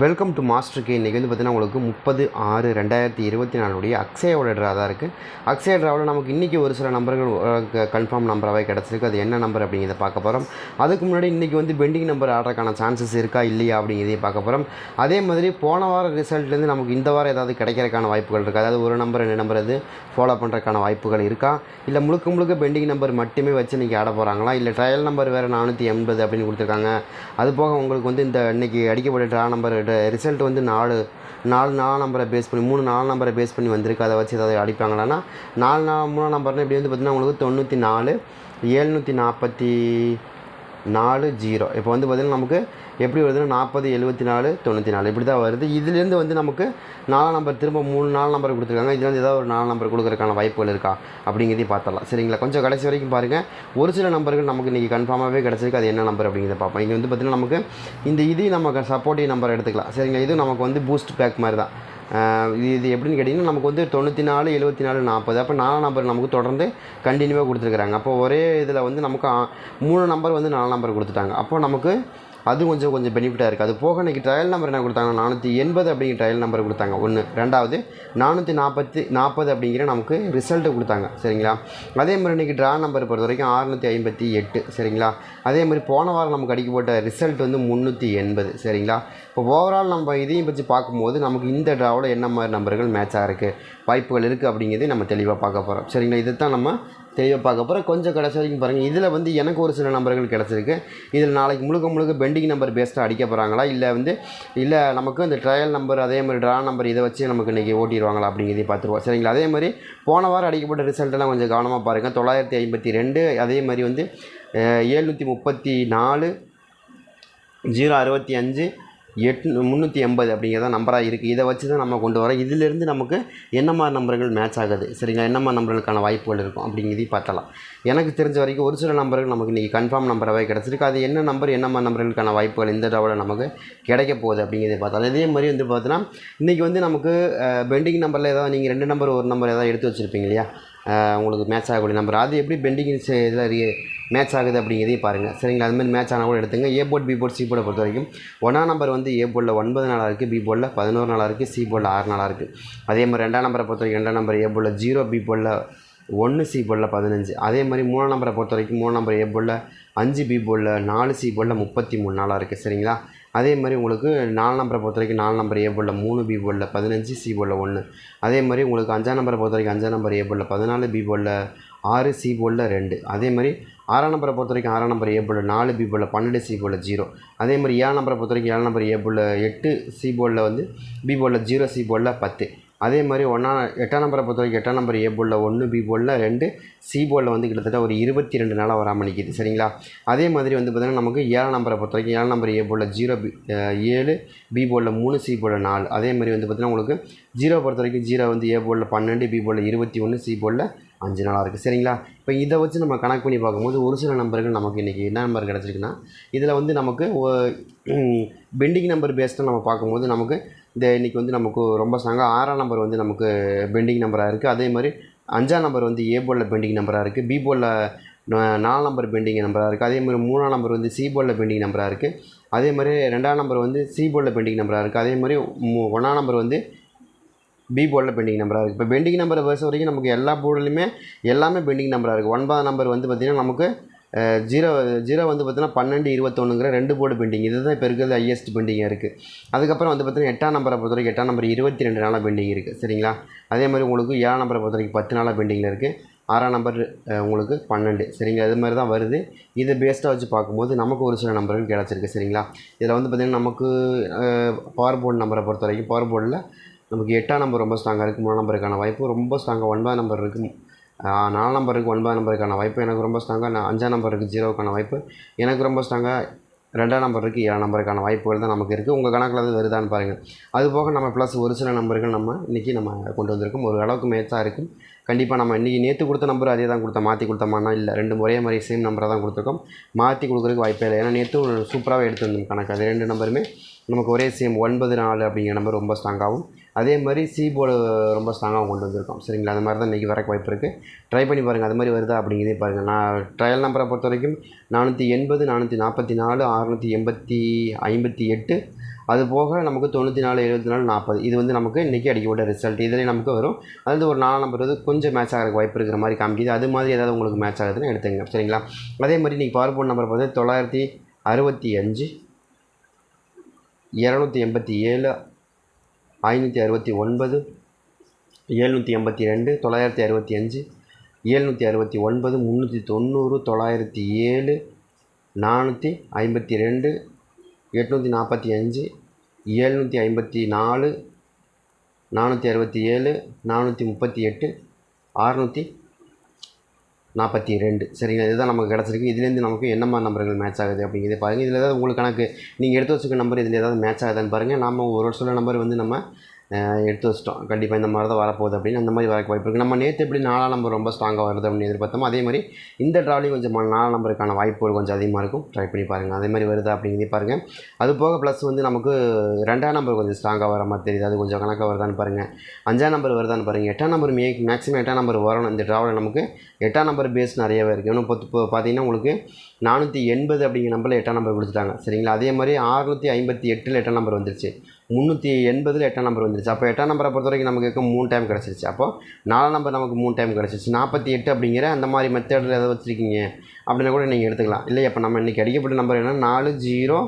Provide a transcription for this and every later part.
Welcome to master K இன்றைக்கி வந்து பார்த்தீங்கன்னா உங்களுக்கு முப்பது ஆறு ரெண்டாயிரத்தி இருபத்தி நாலுடைய அக்ஷயோட ட்ரா தான் இருக்குது அக்ஷய ட்ராவில் நமக்கு இன்றைக்கி ஒரு சில நம்பர்கள் கன்ஃபார்ம் நம்பராகவே கிடச்சிருக்கு. அது என்ன நம்பர் அப்படிங்கிறத பார்க்க போகிறோம் அதுக்கு முன்னாடி இன்றைக்கி வந்து பெண்டிங் நம்பர் ஆடுறதுக்கான சான்சஸ் இருக்கா இல்லையா அப்படிங்கிறதையும் பார்க்க போகிறோம் அதே மாதிரி போன வார ரிசல்ட்லேருந்து நமக்கு இந்த வாரம் ஏதாவது கிடைக்கிறதுக்கான வாய்ப்புகள் இருக்கா? அதாவது ஒரு நம்பர் ரெண்டு நம்பர் எது ஃபாலோ பண்ணுறதுக்கான வாய்ப்புகள் இருக்கா? இல்லை முழுக்க முழுக்க பெண்டிங் நம்பர் மட்டுமே வச்சு இன்றைக்கி ஆட போகிறாங்களா இல்லை ட்ரையல் நம்பர் வேறு நானூற்றி எண்பது அப்படின்னு கொடுத்துருக்காங்க. அது போக உங்களுக்கு வந்து இந்த இன்றைக்கி அடிக்கப்பட்ட ட்ரா நம்பர் ரிசல்ட் வந்து நாலு நாலு நாலு நம்பரை பேஸ் பண்ணி மூணு நாலு நம்பரை பேஸ் பண்ணி வந்திருக்கு. அதை வச்சு ஏதாவது அடிப்பாங்களான்னா நாலு நாலு மூணு நம்பர்னு இப்படி வந்து பார்த்திங்கன்னா உங்களுக்கு தொண்ணூற்றி நாலு ஏழ்நூற்றி நாற்பத்தி நாலு ஜீரோ. இப்போ வந்து பார்த்திங்கன்னா நமக்கு எப்படி வருதுன்னா நாற்பது எழுபத்தி நாலு தொண்ணூற்றி நாலு இப்படி தான் வருது. இதுலேருந்து வந்து நமக்கு நாலு நம்பர் திரும்ப மூணு நாலு நம்பர் கொடுத்துருக்காங்க. இதுலேருந்து ஏதாவது ஒரு நாலு நம்பர் கொடுக்குறதுக்கான வாய்ப்புகள் இருக்கா? அப்படிங்கிறதையும் பார்த்தலாம் சரிங்களா? கொஞ்சம் கடைசி வரைக்கும் பாருங்கள் ஒரு சில நம்பர்கள் நமக்கு இன்றைக்கி கன்ஃபார்மாகவே கிடச்சிருக்கு. அது என்ன நம்பர் அப்படிங்கிறத பார்ப்போம். இங்கே வந்து பார்த்திங்கன்னா நமக்கு இந்த இதையும் நமக்கு சப்போர்ட்டிவ் நம்பர் எடுத்துக்கலாம். சரிங்களா? இது நமக்கு வந்து பூஸ்ட் பேக் மாதிரி தான் இது இது எப்படின்னு கேட்டிங்கன்னா நமக்கு வந்து தொண்ணூற்றி நாலு எழுபத்தி நாலு நாற்பது அப்போ நாலு நம்பர் நமக்கு தொடர்ந்து கண்டினியூவாக கொடுத்துருக்குறாங்க. அப்போ ஒரே இதில் வந்து நமக்கு மூணு நம்பர் வந்து நாலு நம்பர் கொடுத்துட்டாங்க. அப்போ நமக்கு அது கொஞ்சம் கொஞ்சம் பெனிஃபிட்டாக இருக்குது அது போக இன்றைக்கி ட்ரையல் நம்பர் என்ன கொடுத்தாங்க நானூற்றி எண்பது அப்படிங்கிற ட்ரையல் நம்பர் கொடுத்தாங்க. ஒன்று ரெண்டாவது நானூற்றி நாற்பத்தி நாற்பது அப்படிங்கிற நமக்கு ரிசல்ட்டு கொடுத்தாங்க. சரிங்களா? அதே மாதிரி இன்றைக்கி ட்ரா நம்பர் பொறுத்த வரைக்கும் அறுநூற்றி ஐம்பத்தி எட்டு. சரிங்களா? அதே மாதிரி போன வாரம் நமக்கு அடிக்கப்பட்ட ரிசல்ட் வந்து முந்நூற்றி எண்பது. சரிங்களா? இப்போ ஓவரால் நம்ம இதையும் பற்றி பார்க்கும்போது நமக்கு இந்த ட்ராவில் என்ன மாதிரி நம்பர்கள் மேட்சாக இருக்குது வாய்ப்புகள் இருக்குது அப்படிங்கிறதையும் நம்ம தெளிவாக பார்க்க போகிறோம் சரிங்களா? இதை தான் நம்ம தெளிவாக பார்க்க போகிறோம் கொஞ்சம் கடைசி வரைக்கும் பாருங்கள் இதில் வந்து எனக்கு ஒரு சில நம்பர்கள் கிடச்சிருக்கு. இதில் நாளைக்கு முழுக்க முழுக்க பெண்டிங் நம்பர் பேஸ்டாக அடிக்க போகிறாங்களா இல்லை வந்து இல்லை நமக்கு இந்த ட்ரையல் நம்பர் அதே மாதிரி ட்ரா நம்பர் இதை வச்சு நமக்கு இன்றைக்கி ஓட்டிடுவாங்களா அப்படிங்கிறதையும் பார்த்துருவோம். சரிங்களா? அதே மாதிரி போன வாரம் அடிக்கப்பட்ட ரிசல்ட்டெல்லாம் கொஞ்சம் கவனமாக பாருங்கள் தொள்ளாயிரத்தி ஐம்பத்தி ரெண்டு அதே மாதிரி வந்து ஏழ்நூற்றி முப்பத்தி நாலு ஜீரோ அறுபத்தி அஞ்சு எட் முந்நூற்றி எண்பது அப்படிங்கிறத நம்பராக இருக்குது இதை வச்சு தான் நம்ம கொண்டு வரோம். இதிலிருந்து நமக்கு என்ன மாதிரி நம்பர்கள் மேட்ச் ஆகுது? சரிங்களா? என்ன மாதிரி நம்பர்களுக்கான வாய்ப்புகள் இருக்கும் அப்படிங்கிறதையும் பார்த்தலாம் எனக்கு தெரிஞ்ச வரைக்கும் ஒரு சில நம்பர்கள் நமக்கு இன்றைக்கி கன்ஃபார்ம் நம்பராகவே கிடச்சிருக்கு. அது என்ன நம்பர் என்ன மாதிரி நம்பர்களுக்கான வாய்ப்புகள் இந்த தடவை நமக்கு கிடைக்க போகுது அப்படிங்கிறத பார்த்தலாம் இதே மாதிரி வந்து பார்த்தோன்னா இன்றைக்கி வந்து நமக்கு பெண்டிங் நம்பரில் ஏதாவது நீங்கள் ரெண்டு நம்பர் ஒரு நம்பர் ஏதாவது எடுத்து வச்சுருப்பீங்க இல்லையா? உங்களுக்கு மேட்ச் ஆகக்கூடிய நம்பர் அது எப்படி பெண்டிங் இதில் மேட்ச் ஆகுது அப்படிங்கிறதையும் பாருங்கள் சரிங்களா அது மாதிரி மேட்ச் ஆனால் கூட எடுத்துங்க A board B board C போர்டை பொறுத்த வரைக்கும் ஒன்றாம் நம்பர் வந்து ஏ போர்டில் ஒன்பது நாளாக இருக்குது பி போர்டில் பதினோரு நாளாக இருக்குது சி போர்டில் ஆறு நாளாக இருக்குது அதே மாதிரி ரெண்டாம் நம்பரை பொறுத்த வரைக்கும் ரெண்டாம் நம்பர் ஏ போர்டில் ஜீரோ பி போர்டில் ஒன்று சி போர்டில் பதினஞ்சு அதே மாதிரி மூணாம் நம்பரை பொறுத்த வரைக்கும் மூணு நம்பர் ஏ போர்டில் அஞ்சு பி போர்டில் நாலு சி போர்டில் முப்பத்தி மூணு நாளாக இருக்குது சரிங்களா அதே மாதிரி உங்களுக்கு நாலு நம்பரை பொறுத்த வரைக்கும் நாலு நம்பர் ஏ போர்டில் மூணு பி போர்டில் பதினஞ்சு சி போர்டில் ஒன்று அதே மாதிரி உங்களுக்கு அஞ்சாம் நம்பரை பொறுத்த வரைக்கும் அஞ்சாம் நம்பர் ஏ போர்டில் பதினாலு பி போர்டில் ஆறு சி போர்டில் ரெண்டு. அதே மாதிரி ஆறாம் நம்பரை பொறுத்த வரைக்கும் ஆறாம் நம்பர் ஏ போர்டில் நாலு பி போர்டில் பன்னெண்டு சி போர்டில் ஜீரோ அதே மாதிரி ஏழாம் நம்பரை பொறுத்த வரைக்கும் ஏழாம் நம்பர் ஏ போர்டில் எட்டு சி போர்டில் வந்து பி போர்டில் ஜீரோ சி போர்டில் பத்து. அதே மாதிரி ஒன்றா எட்டாம் நம்பரை பொறுத்த வரைக்கும் எட்டாம் நம்பர் ஏ போர்டில் ஒன்று பி போர்டில் ரெண்டு சி போர்டில் வந்து கிட்டத்தட்ட ஒரு இருபத்தி ரெண்டு நாளாக வராமல் நிற்கிது சரிங்களா? அதே மாதிரி வந்து பார்த்திங்கன்னா நமக்கு ஏழாம் நம்பரை பொறுத்த வரைக்கும் ஏழாம் நம்பர் ஏ போர்டில் ஜீரோ பி ஏழு பி போர்டில் மூணு சி போர்டில் நாலு. அதே மாதிரி வந்து பார்த்திங்கன்னா உங்களுக்கு ஜீரோ பொறுத்த வரைக்கும் ஜீரோ வந்து ஏ போர்டில் பன்னெண்டு பி போர்டில் இருபத்தி ஒன்று சி போர்டில் அஞ்சு நாளாக இருக்குது சரிங்களா? இப்போ இதை வச்சு நம்ம கணக்கு பண்ணி பார்க்கும்போது ஒரு சில நம்பர்கள் நமக்கு இன்றைக்கி என்ன நம்பர் கிடச்சிருக்குன்னா இதில் வந்து நமக்கு பெண்டிங் நம்பர் பேஸ்டாக நம்ம பார்க்கும்போது நமக்கு இந்த இன்றைக்கி வந்து நமக்கு ரொம்ப ஸ்ட்ராங்காக ஆறாம் நம்பர் வந்து நமக்கு பெண்டிங் நம்பராக இருக்குது அதே மாதிரி அஞ்சாம் நம்பர் வந்து ஏ போலில் பெண்டிங் நம்பராக இருக்குது பி போலில் நாலாம் நம்பர் பெண்டிங் நம்பராக இருக்குது அதே மாதிரி மூணாம் நம்பர் வந்து சி போலில் பெண்டிங் நம்பராக இருக்குது அதே மாதிரி ரெண்டாம் நம்பர் வந்து சி போலில் பெண்டிங் நம்பராக இருக்குது அதே மாதிரி மூ- ஒன்றாம் நம்பர் வந்து பி போர்டில் பெண்டிங் நம்பராக இருக்குது இப்போ பெண்டிங் நம்பரை பொறுத்த வரைக்கும் நமக்கு எல்லா போர்டுலையுமே எல்லாமே பெண்டிங் நம்பராக இருக்குது ஒன்பதாம் நம்பர் வந்து பார்த்திங்கன்னா நமக்கு ஜீரோ ஜீரோ வந்து பார்த்தீங்கன்னா பன்னெண்டு இருபத்தொன்னுங்கிற ரெண்டு போர்டு பெண்டிங் இதுதான் இப்போ இருக்கிறது ஹையஸ்ட் பெண்டிங்காக இருக்குது அதுக்கப்புறம் வந்து பார்த்தீங்கன்னா எட்டாம் நம்பரை பொறுத்த வரைக்கும் எட்டாம் நம்பர் இருபத்தி ரெண்டு நாளாக பெண்டிங் இருக்குது சரிங்களா? அதே மாதிரி உங்களுக்கு ஏழாம் நம்பரை பொறுத்த வரைக்கும் பத்து நாளாக பெண்டிங்கில் இருக்குது ஆறாம் நம்பர் உங்களுக்கு பன்னெண்டு. சரிங்களா? இது மாதிரி தான் வருது. இதை பேஸ்டாக வச்சு பார்க்கும்போது நமக்கு ஒரு சில நம்பர்கள் கிடச்சிருக்கு. சரிங்களா? இதில் வந்து பார்த்திங்கன்னா நமக்கு பவர் போர்டு நம்பரை பொறுத்த வரைக்கும் பவர் போர்டில் நமக்கு எட்டாம் நம்பர் ரொம்ப ஸ்ட்ராங்காக இருக்குது மூணாம் நம்பருக்கான வாய்ப்பு ரொம்ப ஸ்ட்ராங்காக ஒன்பதாம் நம்பர் இருக்குது நாலாம் நம்பருக்கு ஒன்பதாம் நம்பருக்கான வாய்ப்பு எனக்கு ரொம்ப ஸ்ட்ராங்காக அஞ்சாம் நம்பருக்கு ஜீரோவுக்கான வாய்ப்பு எனக்கு ரொம்ப ஸ்ட்ராங்காக ரெண்டாம் நம்பருக்கு ஏழாம் நம்பருக்கான வாய்ப்புகள் தான் நமக்கு இருக்குது உங்கள் கணக்கில் அது வருதான்னு பாருங்கள் அது போக நம்ம ப்ளஸ் ஒரு சில நம்பர்கள் நம்ம இன்றைக்கி நம்ம கொண்டு வந்திருக்கோம். ஒரு அளவுக்கு மேட்சாக இருக்கும். கண்டிப்பாக நம்ம இன்றைக்கி நேற்று கொடுத்த நம்பர் அதே தான் கொடுத்த மாற்றி கொடுத்தோமானா இல்லை ரெண்டு ஒரே மாதிரி சேம் நம்பரை தான் கொடுத்துருக்கோம். மாற்றி கொடுக்குறதுக்கு வாய்ப்பே இல்லை. ஏன்னா நேற்று ஒரு சூப்பராகவே எடுத்து வந்தோம் கணக்கு. அது ரெண்டு நம்பருமே நமக்கு ஒரே சேம் ஒன்பது நாலு அப்படிங்கிற நம்பர் ரொம்ப ஸ்ட்ராங்காகவும் அதே மாதிரி சி போர்டு ரொம்ப ஸ்ட்ராங்காக கொண்டு வந்திருக்கோம். சரிங்களா? அது மாதிரி தான் இன்றைக்கி வரக்கு வாய்ப்பு இருக்குது ட்ரை பண்ணி பாருங்கள் அது மாதிரி வருதா அப்படிங்கிறதே பாருங்கள் நான் ட்ரையல் நம்பரை பொறுத்த வரைக்கும் நானூற்றி எண்பது நானூற்றி நாற்பத்தி நாலு அறநூற்றி எண்பத்தி ஐம்பத்தி எட்டு. அது போக நமக்கு தொண்ணூற்றி நாலு எழுபத்தி நாலு நாற்பது இது வந்து நமக்கு இன்றைக்கி அடிக்கப்பட்ட ரிசல்ட் இதில் நமக்கு வரும். அது வந்து ஒரு நாலு நம்பர் வந்து கொஞ்சம் மேட்ச் ஆகிறதுக்கு வாய்ப்பு இருக்கிற மாதிரி காமிக்குது. அது மாதிரி ஏதாவது உங்களுக்கு மேட்ச் ஆகுதுன்னு எடுத்துங்க சரிங்களா? அதே மாதிரி இன்றைக்கி பவர் போர்ட் நம்பர் பார்த்து தொள்ளாயிரத்தி அறுபத்தி அஞ்சு இரநூத்தி எண்பத்தி ஏழு ஐநூற்றி அறுபத்தி ஒன்பது எழுநூற்றி எண்பத்தி ரெண்டு தொள்ளாயிரத்தி அறுபத்தி அஞ்சு ஏழ்நூற்றி அறுபத்தி ஒன்பது முந்நூற்றி தொண்ணூறு தொள்ளாயிரத்தி ஏழு நானூற்றி ஐம்பத்தி ரெண்டு எட்நூற்றி நாற்பத்தி அஞ்சு ஏழ்நூற்றி ஐம்பத்தி நாலு நானூற்றி அறுபத்தி ஏழு நானூற்றி முப்பத்தி எட்டு அறநூற்றி நாற்பத்தி ரெண்டு சரிங்களா? இதுதான் நமக்கு கிடச்சிருக்கு. இதுலேருந்து நமக்கு என்னம்மா நம்பர்கள் மேட்ச் ஆகுது அப்படிங்கிறத பாருங்கள் இதில் ஏதாவது உங்களுக்கு கணக்கு நீங்கள் எடுத்து வச்சுக்க நம்பர் இதில் ஏதாவது மேட்ச் ஆகுதான்னு பாருங்கள் நம்ம ஒரு சில நம்பர் வந்து நம்ம எடுத்து வச்சிட்டோம். கண்டிப்பாக இந்த மாதிரி தான் வரப்போகுது அப்படின்னு அந்த மாதிரி வரக்கு வாய்ப்பு இருக்குது நம்ம நேற்று எப்படி நாலாம் நம்பர் ரொம்ப ஸ்ட்ராங்காக வருது அப்படின்னு எதிர்பார்த்தோமோ அதே மாதிரி இந்த ட்ராவலிங் கொஞ்சம் நாலாம் நம்பருக்கான வாய்ப்புகள் கொஞ்சம் அதிகமாக இருக்கும். ட்ரை பண்ணி பாருங்கள் அதே மாதிரி வருதா அப்படிங்கிறத பாருங்கள் அது போக ப்ளஸ் வந்து நமக்கு ரெண்டாம் நம்பர் கொஞ்சம் ஸ்ட்ராங்காக வர மாதிரி தெரியுது. அது கொஞ்சம் கணக்காக வருதான்னு பாருங்கள் அஞ்சாம் நம்பர் வருதான்னு பாருங்கள் எட்டாம் நம்பர் மே மேக்ஸிமம் எட்டாம் நம்பர் வரணும். இந்த ட்ராவலில் நமக்கு எட்டாம் நம்பர் பேஸ் நிறையவே இருக்குது இன்னும் இப்போ பார்த்தீங்கன்னா உங்களுக்கு நானூற்றி எண்பது அப்படிங்கிற நம்பரில் எட்டாம் நம்பர் கொடுத்துட்டாங்க. சரிங்களா? அதே மாதிரி அறுநூற்றி ஐம்பத்தி எட்டில் எட்டாம் நம்பர் வந்துருச்சு. முந்நூற்றி எண்பதில் எட்டாம் நம்பர் வந்துருச்சு. அப்போ எட்டாம் நம்பரை பொறுத்த வரைக்கும் நமக்கு மூணு டைம் கிடச்சிருச்சு. அப்போ நாலாம் நம்பர் நமக்கு மூணு டைம் கிடச்சிருச்சு. நாற்பத்தி எட்டு அப்படிங்கிற அந்த மாதிரி மெத்தடில் எதாவது வச்சுருக்கீங்க. அப்படின்னா கூட நீங்கள் எடுத்துக்கலாம். இல்லை அப்போ நம்ம இன்றைக்கி அடிக்கப்பட்ட நம்பர் என்ன நாலு ஜீரோ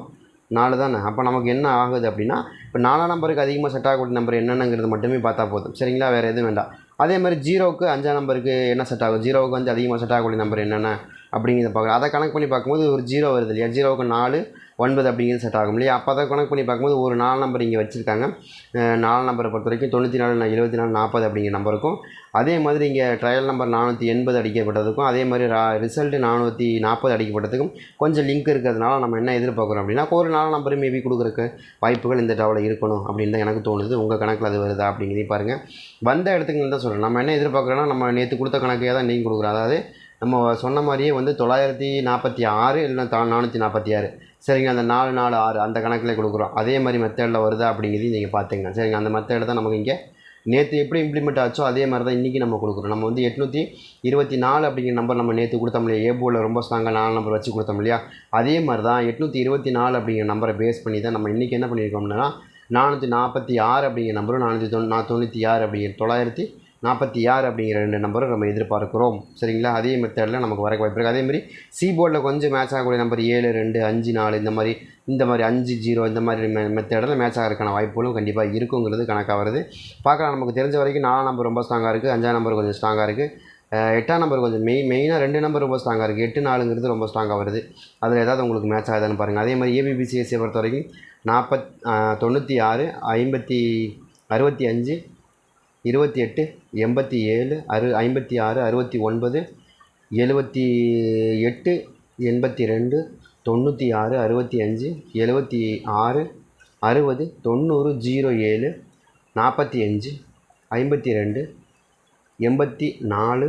நாலு தானே? அப்போ நமக்கு என்ன ஆகுது அப்படின்னா இப்போ நாலாம் நம்பருக்கு அதிகமாக செட் ஆகக்கூடிய நம்பர் என்னென்னங்கிறது மட்டுமே பார்த்தா போதும். சரிங்களா? வேறு எதுவும் வேண்டாம். அதே மாதிரி ஜீரோவுக்கு அஞ்சாம் நம்பருக்கு என்ன செட் ஆகும்? ஜீரோவுக்கு வந்து அதிகமாக செட் ஆகக்கூடிய நம்பர் என்னென்ன அப்படிங்கிறத பார்க்கலாம். அதை கணக்கு பண்ணி பார்க்கும்போது ஒரு ஜீரோ வருது இல்லையா? ஜீரோவுக்கு நாலு ஒன்பது அப்படிங்கிறது செட் ஆகும் இல்லையா? அப்போ அதை கணக்கு பண்ணி பார்க்கும்போது ஒரு நாலு நம்பர் இங்கே வச்சுருக்காங்க. நாலு நம்பரை பொறுத்த வரைக்கும் தொண்ணூற்றி நாலு எழுபத்தி நாலு நாற்பது அப்படிங்கிற நம்பருக்கும் அதே மாதிரி இங்கே ட்ரையல் நம்பர் நானூற்றி எண்பது அடிக்கப்பட்டதுக்கும் அதே மாதிரி ரிசல்ட்டு நானூற்றி நாற்பது அடிக்கப்பட்டதுக்கும் கொஞ்சம் லிங்க் இருக்கிறதுனால நம்ம என்ன எதிர்பார்க்குறோம் அப்படின்னா ஒரு நாலு நம்பர் மேபி கொடுக்குறக்கு வாய்ப்புகள் இந்த டாவில் இருக்கணும் அப்படின்னு தான் எனக்கு தோணுது. உங்கள் கணக்கில் அது வருதா அப்படிங்கிறதையும் பாருங்கள் வந்த இடத்துக்கு தான் சொல்கிறேன் நம்ம என்ன எதிர்பார்க்குறோன்னா நம்ம நேற்று கொடுத்த கணக்கையே தான் நீங்கள் கொடுக்குறோம். அதாவது நம்ம சொன்ன மாதிரியே வந்து தொள்ளாயிரத்தி நாற்பத்தி ஆறு இல்லை தா நானூற்றி நாற்பத்தி ஆறு. சரிங்க அந்த நாலு நாலு ஆறு அந்த கணக்கில் கொடுக்குறோம். அதே மாதிரி மெத்தடில் வருதா அப்படிங்கிறதையும் நீங்கள் பார்த்துங்க சரிங்க அந்த மெத்தடில் தான் நமக்கு இங்கே நேற்று எப்படி இம்ப்ளிமெண்ட் ஆச்சோ அதே மாதிரி தான் இன்றைக்கி நம்ம கொடுக்குறோம். நம்ம வந்து எட்நூற்றி இருபத்தி நாலு அப்படிங்கிற நம்பர் நம்ம நேற்று கொடுத்தோம் இல்லையா? ஏபோவில் ரொம்ப ஸ்ட்ராங்காக நாலு நம்பர் வச்சு கொடுத்தோம் இல்லையா? அதே மாதிரி தான் எட்நூற்றி இருபத்தி நாலு அப்படிங்கிற நம்பரை பேஸ் பண்ணி தான் நம்ம இன்றைக்கி என்ன பண்ணியிருக்கோம்னா நானூற்றி நாற்பத்தி ஆறு அப்படிங்கிற நம்பரும் நானூற்றி தொண்ணூ நான் தொண்ணூற்றி ஆறு அப்படிங்கிற தொள்ளாயிரத்தி நாற்பத்தி ஆறு அப்படிங்கிற ரெண்டு நம்பரும் நம்ம எதிர்பார்க்குறோம். சரிங்களா? அதே மெத்தடில் நமக்கு வர வாய்ப்பு இருக்குது அதே மாதிரி சி போர்டில் கொஞ்சம் மேட்ச் ஆகக்கூடிய நம்பர் ஏழு ரெண்டு அஞ்சு நாலு இந்த மாதிரி இந்த மாதிரி அஞ்சு ஜீரோ இந்த மாதிரி மெ மெத்தடில் மேட்ச் ஆகிறதுக்கான வாய்ப்புகளும் கண்டிப்பாக இருக்குங்கிறது கணக்காக வருது. பார்க்கலாம் நமக்கு தெரிஞ்ச வரைக்கும் நாலாம் நம்பர் ரொம்ப ஸ்ட்ராங்காக இருக்குது அஞ்சாம் நம்பர் கொஞ்சம் ஸ்ட்ராங்காக இருக்குது எட்டாம் நம்பர் கொஞ்சம் மெய் மெயினாக ரெண்டு நம்பர் ரொம்ப ஸ்ட்ராங்காக இருக்குது எட்டு நாலுங்கிறது ரொம்ப ஸ்ட்ராங்காக வருது. அதில் ஏதாவது உங்களுக்கு மேட்ச் ஆகுதுன்னு பாருங்கள் அதே மாதிரி ஏபிபிசிஎஸ்சியை பொறுத்த வரைக்கும் நாற்பத் தொண்ணூற்றி ஆறு ஐம்பத்தி அறுபத்தி அஞ்சு இருபத்தி எட்டு எண்பத்தி ஏழு அறு ஐம்பத்தி ஆறு அறுபத்தி ஒன்பது எழுபத்தி எட்டு எண்பத்தி ரெண்டு தொண்ணூற்றி ஆறு அறுபத்தி அஞ்சு எழுபத்தி ஆறு அறுபது தொண்ணூறு ஜீரோ ஏழு நாற்பத்தி அஞ்சு ஐம்பத்தி ரெண்டு எண்பத்தி நாலு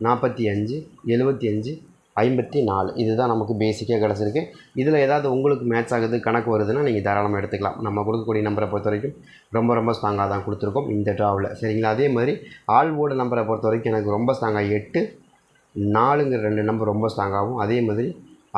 நாற்பத்தி அஞ்சு எழுபத்தி அஞ்சு ஐம்பத்தி நாலு. இதுதான் நமக்கு பேசிக்காக கிடச்சிருக்கு. இதில் ஏதாவது உங்களுக்கு மேட்ச் ஆகுது கணக்கு வருதுன்னா நீங்கள் தாராளமாக எடுத்துக்கலாம். நம்ம கொடுக்கக்கூடிய நம்பரை பொறுத்த வரைக்கும் ரொம்ப ரொம்ப ஸ்ட்ராங்காக தான் கொடுத்துருக்கோம் இந்த ட்ராவில் சரிங்களா? அதே மாதிரி ஆல் போர்டு நம்பரை பொறுத்த வரைக்கும் எனக்கு ரொம்ப ஸ்ட்ராங்காக எட்டு நாலுங்கிற ரெண்டு நம்பர் ரொம்ப ஸ்ட்ராங்காகவும் அதே மாதிரி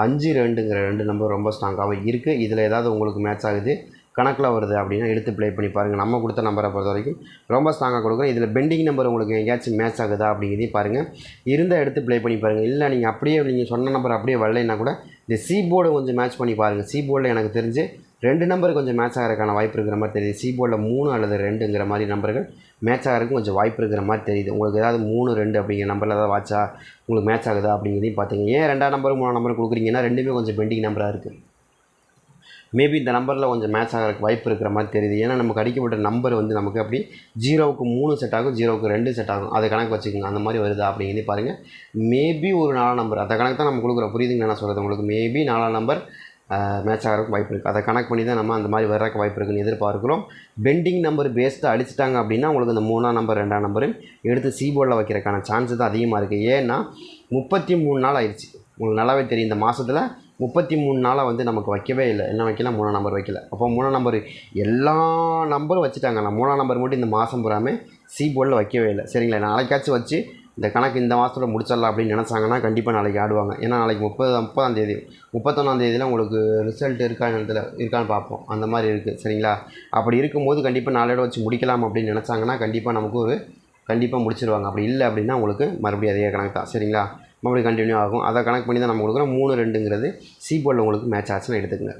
அஞ்சு ரெண்டுங்கிற ரெண்டு நம்பர் ரொம்ப ஸ்ட்ராங்காகவும் இருக்குது இதில் ஏதாவது உங்களுக்கு மேட்ச் ஆகுது கணக்கில் வருது அப்படின்னா எடுத்து ப்ளே பண்ணி பாருங்கள் நம்ம கொடுத்த நம்பரை பொறுத்த வரைக்கும் ரொம்ப ஸ்ட்ராங்காக கொடுக்குறோம் இதில் பெண்டிங் நம்பர் உங்களுக்கு எங்கேயாச்சும் மேட்ச் ஆகுதா அப்படிங்கிறதையும் பாருங்கள் இருந்தால் எடுத்து ப்ளே பண்ணி பாருங்கள் இல்லை நீங்கள் அப்படியே நீங்கள் சொன்ன நம்பர் அப்படியே வரலைன்னா கூட இந்த சி போர்டை கொஞ்சம் மேட்ச் பண்ணி பாருங்கள் சி போர்டில் எனக்கு தெரிஞ்சு ரெண்டு நம்பர் கொஞ்சம் மேட்ச் ஆகிறதுக்கான வாய்ப்பு இருக்கிற மாதிரி தெரியுது. சி போர்டில் மூணு அல்லது ரெண்டுங்கிற மாதிரி நம்பர்கள் மேட்ச் ஆகிறதுக்கு கொஞ்சம் வாய்ப்பு இருக்கிற மாதிரி தெரியுது. உங்களுக்கு ஏதாவது மூணு ரெண்டு அப்படிங்கிற நம்பரில் ஏதாவது வாட்சா உங்களுக்கு மேட்ச் ஆகுதா அப்படிங்கிறதையும் பார்த்துங்க ஏன் ரெண்டாம் நம்பர் மூணாம் நம்பர் கொடுக்குறீங்கன்னா ரெண்டுமே கொஞ்சம் பெண்டிங் நம்பராக இருக்குது மேபி இந்த நம்பரில் கொஞ்சம் மேட்ச் ஆகிறதுக்கு வாய்ப்பு இருக்கிற மாதிரி தெரியுது. ஏன்னா நமக்கு அடிக்கப்பட்ட நம்பர் வந்து நமக்கு அப்படி ஜீரோவுக்கு மூணு செட் ஆகும் ஜீரோவுக்கு ரெண்டு செட் ஆகும். அதை கணக்கு வச்சுக்கோங்க. அந்த மாதிரி வருதா அப்படிங்கிறது பாருங்கள் மேபி ஒரு நாலாம் நம்பர் அதை கணக்கு தான் நம்ம கொடுக்குறோம். புரியுதுங்க நான் சொல்கிறது உங்களுக்கு. மேபி நாலாம் நம்பர் மேட்ச் ஆகிறதுக்கு வாய்ப்பு இருக்குது அதை கணக்கு பண்ணி தான் நம்ம அந்த மாதிரி வர்றதுக்கு வாய்ப்பு இருக்குன்னு எதிர்பார்க்குறோம். பெண்டிங் நம்பர் பேஸ்ட்டு அடிச்சிட்டாங்க அப்படின்னா உங்களுக்கு இந்த மூணாம் நம்பர் ரெண்டாம் நம்பரும் எடுத்து சி போர்டில் வைக்கிறதுக்கான சான்ஸ் தான் அதிகமாக இருக்குது ஏன்னா முப்பத்தி மூணு நாள் ஆயிடுச்சு. உங்களுக்கு நல்லாவே தெரியும். இந்த மாதத்தில் முப்பத்தி மூணு நாளாக வந்து நமக்கு வைக்கவே இல்லை. என்ன வைக்கல? மூணாம் நம்பர் வைக்கல. அப்போ மூணாம் நம்பர் எல்லா நம்பரும் வச்சுட்டாங்க நான் மூணாம் நம்பர் மட்டும் இந்த மாதம் பூராமே சி போர்டில் வைக்கவே இல்லை. சரிங்களா? நாளைக்காச்சும் வச்சு இந்த கணக்கு இந்த மாதத்தோட முடிச்சிடலாம் அப்படின்னு நினச்சாங்கன்னா கண்டிப்பாக நாளைக்கு ஆடுவாங்க ஏன்னா நாளைக்கு முப்பது முப்பதாம் தேதி முப்பத்தொன்னாம் தேதியில் உங்களுக்கு ரிசல்ட் இருக்கான்னு இடத்துல இருக்கான்னு பார்ப்போம். அந்த மாதிரி இருக்குது சரிங்களா? அப்படி இருக்கும்போது கண்டிப்பாக நாளையோட வச்சு முடிக்கலாம் அப்படின்னு நினச்சாங்கன்னா கண்டிப்பாக நமக்கு ஒரு கண்டிப்பாக முடிச்சிருவாங்க. அப்படி இல்லை அப்படின்னா உங்களுக்கு மறுபடியும் அதே கணக்கு தான். சரிங்களா? மறுபடியும் கண்டினியூ ஆகும். அதை கணக்கு பண்ணி தான் நம்ம கொடுக்குறோம். மூணு ரெண்டுங்கிறது சி போர்டில் உங்களுக்கு மேட்ச் ஆச்சுன்னு எடுத்துக்கங்க.